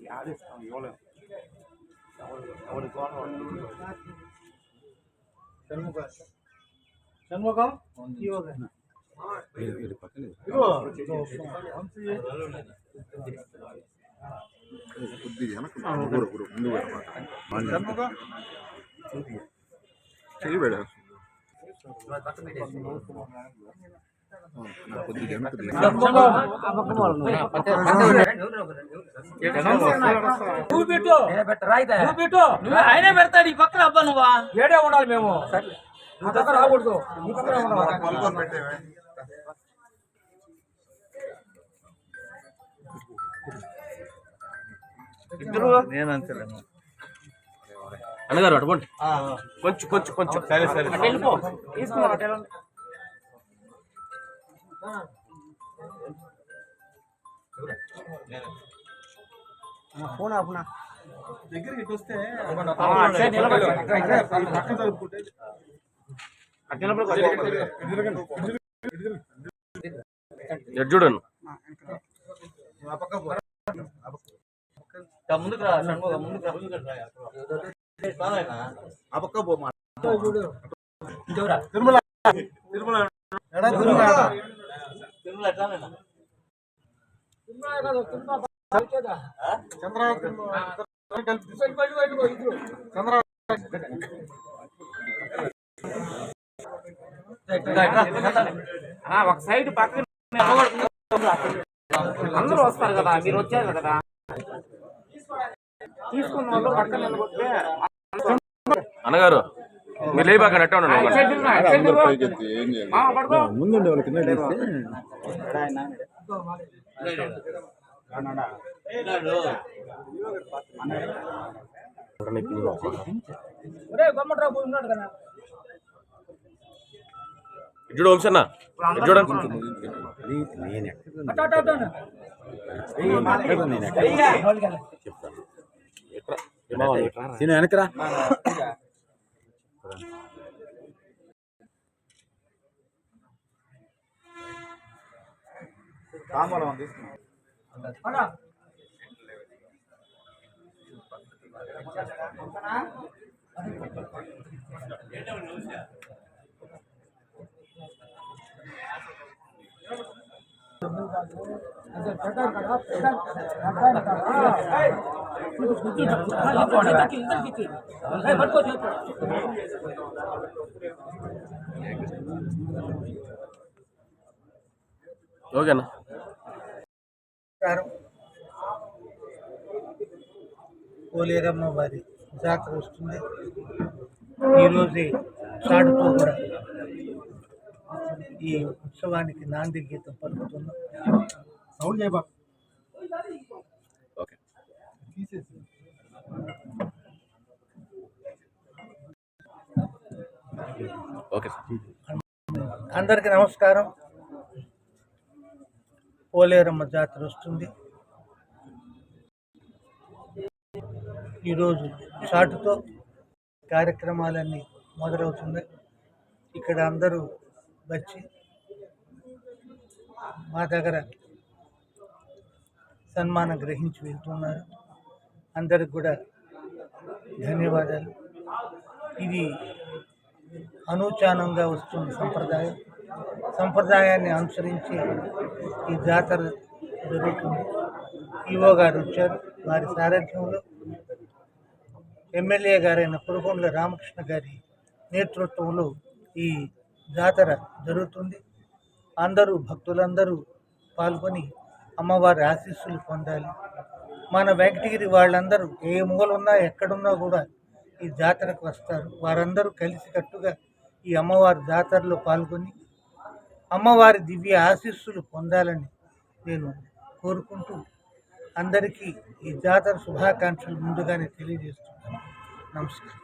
giá được thằng yếu lên đâu được con. Rồi chân mua con. Chân mua con? chưa rồi నువ్వు పెట్టు. నువ్వు పెట్టు. నువ్వు ఆయనే పెడతాడు ఈ పక్కన అబ్బా నువ్వా? ఏడే ఉండాలి మేము? నీ పక్క రాకూడదు. నీ పక్కనే ఉండాలి ఇద్దరు? అన్నగారు అటువంటి కొంచెం కొంచెం కొంచెం. సరే సరే. ఫోన్ ఆపునా? చూడండి ముందుకు రా షణ్ముఖ, ముందుకు రా, ముందుకు ఆ పక్క తిరుమల ఎట్లానైనా? ఒక సైడ్ పక్కన అందరూ వస్తారు కదా మీరు వచ్చారు కదా. తీసుకున్న వాళ్ళు పక్కన నిలబడితే అన్నగారు మీరు లేబాక అట్టే ఉండండి ఆ సైడ్ ఉన్నా, ఆ సైడ్ చూడు వంశన్న. చూడండి నేను వెనకరా ఓకేనా? పోలేరమ్మ వారి జాతర వస్తుంది ఈరోజే చాటుతో కూడా ఈ ఉత్సవానికి నాంది గీతం పలుకుతున్నాం. సౌండ్ చేయబా. ఓకే. Okay sir. అందరికీ నమస్కారం. పోలేరమ్మ జాతర వస్తుంది. ఈరోజు చాటుతో కార్యక్రమాలన్నీ మొదలవుతున్నాయి. ఇక్కడ అందరూ వచ్చి మా దగ్గర సన్మానం గ్రహించి వెళ్తున్నారు. అందరికి కూడా ధన్యవాదాలు. ఇది అనూచానంగా వస్తున్న సంప్రదాయం. సంప్రదాయాన్ని అనుసరించి ఈ జాతర జరుగుతుంది. ఈవో గారు వచ్చారు. వారి సారథ్యంలో ఎమ్మెల్యే గారైన కురుగొండ్ల రామకృష్ణ గారి నేతృత్వంలో ఈ జాతర జరుగుతుంది. అందరూ భక్తులందరూ పాల్గొని అమ్మవారి ఆశీస్సులు పొందాలి. మన వెంకటగిరి వాళ్ళందరూ ఏ మూలన్నా ఎక్కడున్నా కూడా ఈ జాతరకు వస్తారు. వారందరూ కలిసికట్టుగా ఈ అమ్మవారి జాతరలో పాల్గొని అమ్మవారి దివ్య ఆశీస్సులు పొందాలని నేను కోరుకుంటూ అందరికీ ఈ జాతర శుభాకాంక్షలు ముందుగానే తెలియజేస్తున్నాను. నమస్కారం.